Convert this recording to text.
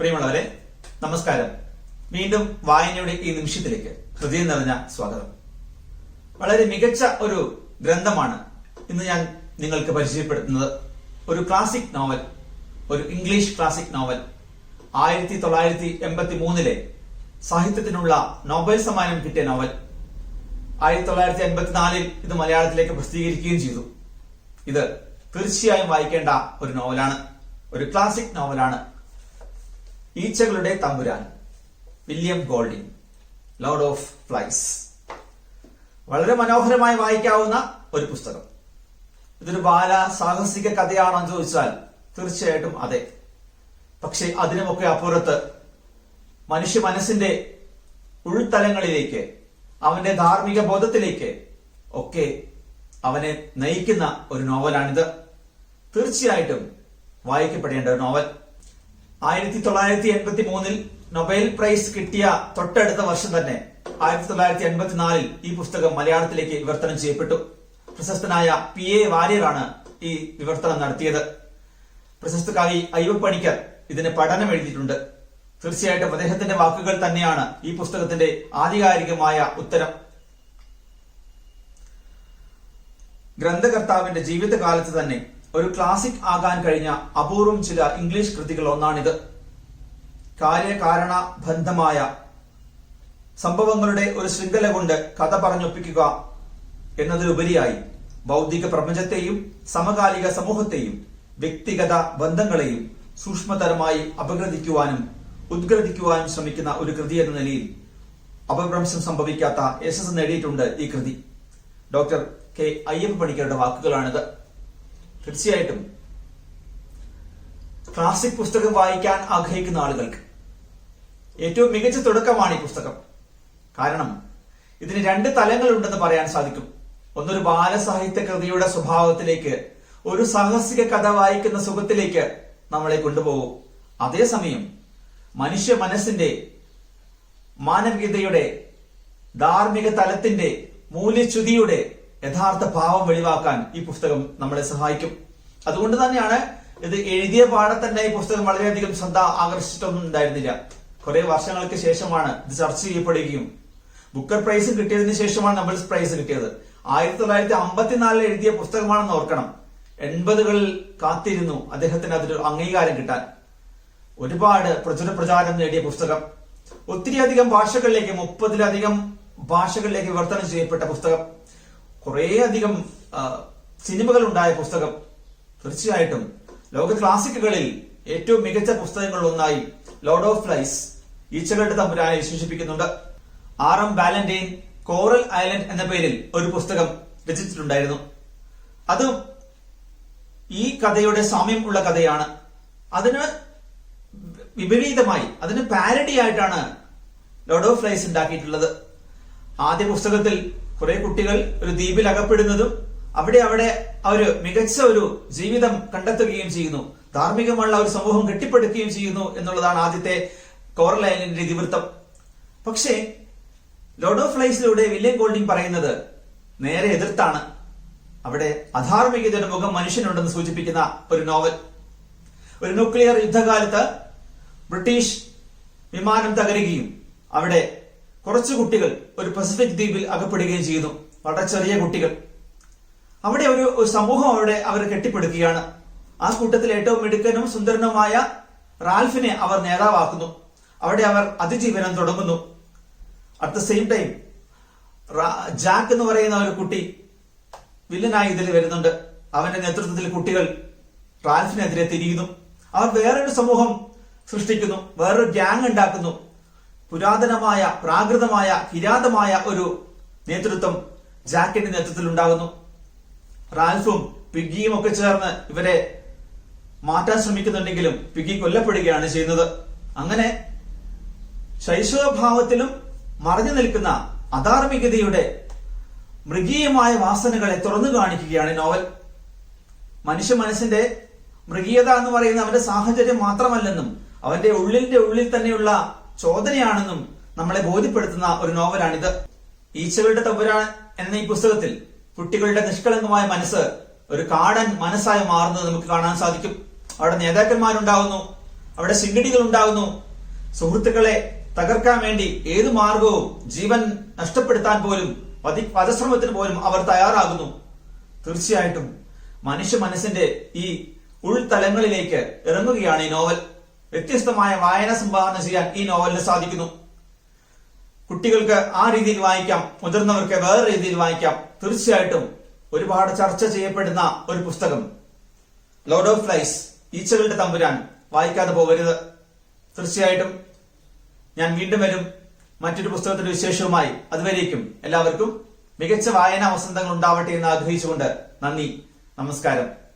പ്രിയമുള്ളവരെ നമസ്കാരം. വീണ്ടും വായനയുടെ ഈ നിമിഷത്തിലേക്ക് ഹൃദയം നിറഞ്ഞ സ്വാഗതം. വളരെ മികച്ച ഒരു ഗ്രന്ഥമാണ് ഇന്ന് ഞാൻ നിങ്ങൾക്ക് പരിചയപ്പെടുത്തുന്നത്. ഒരു ക്ലാസിക് നോവൽ ഒരു ഇംഗ്ലീഷ് ക്ലാസിക് നോവൽ ആയിരത്തി തൊള്ളായിരത്തി എൺപത്തി മൂന്നിലെ സാഹിത്യത്തിനുള്ള നോബൽ സമ്മാനം കിട്ടിയ നോവൽ ആയിരത്തി തൊള്ളായിരത്തി എൺപത്തിനാലിൽ ഇത് മലയാളത്തിലേക്ക് പ്രസിദ്ധീകരിക്കുകയും ചെയ്തു. ഇത് തീർച്ചയായും വായിക്കേണ്ട ഒരു നോവലാണ് ഒരു ക്ലാസിക് നോവലാണ് ഈച്ചകളുടെ തമ്പുരാൻ. William Golding. Lord of Flies വളരെ മനോഹരമായി വായിക്കാവുന്ന ഒരു പുസ്തകം. ഇതൊരു ബാല സാഹസിക കഥയാണോ ചോദിച്ചാൽ തീർച്ചയായിട്ടും അതെ. പക്ഷെ അതിനുമൊക്കെ അപ്പുറത്ത് മനുഷ്യ മനസ്സിന്റെ ഉൾത്തലങ്ങളിലേക്ക് അവന്റെ ധാർമ്മിക ബോധത്തിലേക്ക് ഒക്കെ അവനെ നയിക്കുന്ന ഒരു നോവലാണിത്. തീർച്ചയായിട്ടും വായിക്കപ്പെടേണ്ട ഒരു നോവൽ. ആയിരത്തി തൊള്ളായിരത്തി എൺപത്തി മൂന്നിൽ നൊബേൽ പ്രൈസ് കിട്ടിയ തൊട്ടടുത്ത വർഷം തന്നെ ആയിരത്തി തൊള്ളായിരത്തി എൺപത്തിനാലിൽ ഈ പുസ്തകം മലയാളത്തിലേക്ക് വിവർത്തനം ചെയ്യപ്പെട്ടു. പ്രശസ്തനായ പി എ വാര്യരാണ് ഈ വിവർത്തനം നടത്തിയത്. പ്രശസ്ത കവി അയ്യപ്പണിക്കർ ഇതിന് പഠനം എഴുതിയിട്ടുണ്ട്. തീർച്ചയായിട്ടും അദ്ദേഹത്തിന്റെ വാക്കുകൾ തന്നെയാണ് ഈ പുസ്തകത്തിന്റെ ആധികാരികമായ ഉത്തരം. ഗ്രന്ഥകർത്താവിന്റെ ജീവിതകാലത്ത് തന്നെ ഒരു ക്ലാസിക് ആകാൻ കഴിഞ്ഞ അപൂർവം ചില ഇംഗ്ലീഷ് കൃതികൾ ഒന്നാണിത്. കാര്യകാരണ ബന്ധമായ സംഭവങ്ങളുടെ ഒരു ശൃംഖല കൊണ്ട് കഥ പറഞ്ഞൊപ്പിക്കുക എന്നതിലുപരിയായി ഭൗതിക പ്രപഞ്ചത്തെയും സമകാലിക സമൂഹത്തെയും വ്യക്തിഗത ബന്ധങ്ങളെയും സൂക്ഷ്മതരമായി അപഗ്രഥിക്കുവാനും ഉദ്ഗ്രഥിക്കുവാനും ശ്രമിക്കുന്ന ഒരു കൃതി എന്ന നിലയിൽ അപഭ്രംശം സംഭവിക്കാത്ത യശസ് നേടിയിട്ടുണ്ട് ഈ കൃതി. ഡോക്ടർ കെ അയ്യപ്പ പണിക്കരുടെ വാക്കുകളാണിത്. തീർച്ചയായിട്ടും. ക്ലാസിക് പുസ്തകം വായിക്കാൻ ആഗ്രഹിക്കുന്ന ആളുകൾക്ക് ഏറ്റവും മികച്ച തുടക്കമാണ് ഈ പുസ്തകം. കാരണം ഇതിന് രണ്ട് തലങ്ങളുണ്ടെന്ന് പറയാൻ സാധിക്കും. ഒന്നൊരു ബാലസാഹിത്യ കൃതിയുടെ സ്വഭാവത്തിലേക്ക് ഒരു സാഹസിക കഥ വായിക്കുന്ന സുഖത്തിലേക്ക് നമ്മളെ കൊണ്ടുപോകും. അതേസമയം മനുഷ്യ മനസ്സിന്റെ മാനവികതയുടെ ധാർമ്മിക തലത്തിന്റെ മൂല്യച്യുതിയുടെ യഥാർത്ഥ ഭാവം വെളിവാക്കാൻ ഈ പുസ്തകം നമ്മളെ സഹായിക്കും. അതുകൊണ്ട് തന്നെയാണ് ഇത് എഴുതിയ പാടെ തന്നെ ഈ പുസ്തകം വളരെയധികം ശ്രദ്ധ ആകർഷിച്ചിട്ടൊന്നും ഉണ്ടായിരുന്നില്ല കുറെ വർഷങ്ങൾക്ക് ശേഷമാണ് ഇത് ചർച്ച ചെയ്യപ്പെടുകയും. ബുക്കർ പ്രൈസ് കിട്ടിയതിനു ശേഷമാണ് നമ്മൾ പ്രൈസ് കിട്ടിയത്. ആയിരത്തി തൊള്ളായിരത്തി അമ്പത്തിനാലിൽ എഴുതിയ പുസ്തകമാണെന്ന് ഓർക്കണം. എൺപതുകളിൽ കാത്തിരുന്നു അദ്ദേഹത്തിന് അതൊരു അംഗീകാരം കിട്ടാൻ. ഒരുപാട് പ്രചുര പ്രചാരം നേടിയ പുസ്തകം. ഒത്തിരിയധികം ഭാഷകളിലേക്ക് മുപ്പതിലധികം ഭാഷകളിലേക്ക് വിവർത്തനം ചെയ്യപ്പെട്ട പുസ്തകം. കുറേയധികം സിനിമകൾ ഉണ്ടായ പുസ്തകം തീർച്ചയായിട്ടും ലോക ക്ലാസിക്കുകളിൽ ഏറ്റവും മികച്ച പുസ്തകങ്ങളിൽ ഒന്നായി ലോർഡ് ഓഫ് ഫ്ലൈസ് ഈച്ചകളുടെ തമ്പുരാനെ വിശേഷിപ്പിക്കുന്നുണ്ട്. R M Valentine Coral Island എന്ന പേരിൽ ഒരു പുസ്തകം രചിച്ചിട്ടുണ്ടായിരുന്നു. അതും ഈ കഥയുടെ സാമ്യം ഉള്ള കഥയാണ്. അതിന് വിപരീതമായി അതിന് പാരഡി ആയിട്ടാണ് ലോർഡ് ഓഫ് ഫ്ലൈസ് ഉണ്ടാക്കിയിട്ടുള്ളത്. ആദ്യ പുസ്തകത്തിൽ കുറെ കുട്ടികൾ ഒരു ദ്വീപിൽ അകപ്പെടുന്നതും അവിടെ അവിടെ ഒരു മികച്ച ഒരു ജീവിതം കണ്ടെത്തുകയും ചെയ്യുന്നു. ധാർമ്മികമുള്ള ഒരു സമൂഹം കെട്ടിപ്പടുക്കുകയും ചെയ്യുന്നു എന്നുള്ളതാണ് ആദ്യത്തെ ഐലൻഡിന്റെ ഇതിവൃത്തം. പക്ഷേ ലോഡ് ഓഫ് ലൈസിലൂടെ വില്യം ഗോൾഡിംഗ് പറയുന്നത് നേരെ എതിർത്താണ്. അവിടെ അധാർമികതയുടെ മുഖം മനുഷ്യനുണ്ടെന്ന് സൂചിപ്പിക്കുന്ന ഒരു നോവൽ ഒരു ന്യൂക്ലിയർ യുദ്ധകാലത്ത് ബ്രിട്ടീഷ് വിമാനം തകരുകയും അവിടെ കുറച്ചു കുട്ടികൾ ഒരു പസഫിക് ദ്വീപിൽ അകപ്പെടുകയും ചെയ്യുന്നു വളരെ ചെറിയ കുട്ടികൾ. അവിടെ ഒരു സമൂഹം അവിടെ അവർ കെട്ടിപ്പടുക്കുകയാണ്. ആ കൂട്ടത്തിൽ ഏറ്റവും മിടുക്കനും സുന്ദരനുമായ റാൽഫിനെ അവർ നേതാവാക്കുന്നു. അവിടെ അവർ അതിജീവനം തുടങ്ങുന്നു. At the same time Jack എന്ന് പറയുന്ന ഒരു കുട്ടി വില്ലനായി ഇതിൽ വരുന്നുണ്ട്. അവന്റെ നേതൃത്വത്തിൽ കുട്ടികൾ റാൽഫിനെതിരെ തിരിയുന്നു. അവർ വേറൊരു സമൂഹം സൃഷ്ടിക്കുന്നു. വേറൊരു ഗ്യാങ് ഉണ്ടാക്കുന്നു. പുരാതനമായ പ്രാകൃതമായ കിരാതമായ ഒരു നേതൃത്വം ജാക്കിന്റെ നേതൃത്വത്തിൽ ഉണ്ടാകുന്നു റാൽഫും പിഗ്ഗിയും ഒക്കെ ചേർന്ന് ഇവരെ മാറ്റാൻ ശ്രമിക്കുന്നുണ്ടെങ്കിലും പിഗ്ഗി കൊല്ലപ്പെടുകയാണ് ചെയ്യുന്നത്. അങ്ങനെ ശൈശവഭാവത്തിലും മറഞ്ഞു നിൽക്കുന്ന അധാർമികതയുടെ മൃഗീയമായ വാസനകളെ തുറന്നു കാണിക്കുകയാണ് നോവൽ. മനുഷ്യ മനസ്സിന്റെ മൃഗീയത എന്ന് പറയുന്ന അവന്റെ സാഹചര്യം മാത്രമല്ലെന്നും അവന്റെ ഉള്ളിന്റെ ഉള്ളിൽ തന്നെയുള്ള ചോദനയാണെന്നും നമ്മളെ ബോധ്യപ്പെടുത്തുന്ന ഒരു നോവലാണിത്. ഈച്ചകളുടെ തമ്പുരാൻ എന്ന ഈ പുസ്തകത്തിൽ കുട്ടികളുടെ നിഷ്കളങ്കമായ മനസ്സ് ഒരു കാടൻ മനസ്സായി മാറുന്നത് നമുക്ക് കാണാൻ സാധിക്കും. അവിടെ നേതാക്കന്മാരുണ്ടാകുന്നു അവിടെ ശിങ്കടികൾ ഉണ്ടാകുന്നു സുഹൃത്തുക്കളെ തകർക്കാൻ വേണ്ടി ഏത് മാർഗവും ജീവൻ നഷ്ടപ്പെടുത്താൻ പോലും വധി വധശ്രമത്തിന് പോലും അവർ തയ്യാറാകുന്നു. തീർച്ചയായിട്ടും മനുഷ്യ മനസ്സിന്റെ ഈ ഉൾത്തലങ്ങളിലേക്ക് ഇറങ്ങുകയാണ് ഈ നോവൽ. വ്യത്യസ്തമായ വായന സംഭാവന ചെയ്യാൻ ഈ നോവലിന് സാധിക്കുന്നു. കുട്ടികൾക്ക് ആ രീതിയിൽ വായിക്കാം മുതിർന്നവർക്ക് വേറെ രീതിയിൽ വായിക്കാം. തീർച്ചയായിട്ടും ഒരുപാട് ചർച്ച ചെയ്യപ്പെടുന്ന ഒരു പുസ്തകം. ലോഡ് ഓഫ് ഫ്ലൈസ് ഈച്ചകളുടെ തമ്പുരാൻ വായിക്കാതെ പോകരുത്. തീർച്ചയായിട്ടും ഞാൻ വീണ്ടും വരും. മറ്റൊരു പുസ്തകത്തിന്റെ വിശേഷവുമായി അതുവരേക്കും എല്ലാവർക്കും മികച്ച വായനാ വസന്തങ്ങൾ ഉണ്ടാവട്ടെ എന്ന് ആഗ്രഹിച്ചുകൊണ്ട് നന്ദി നമസ്കാരം.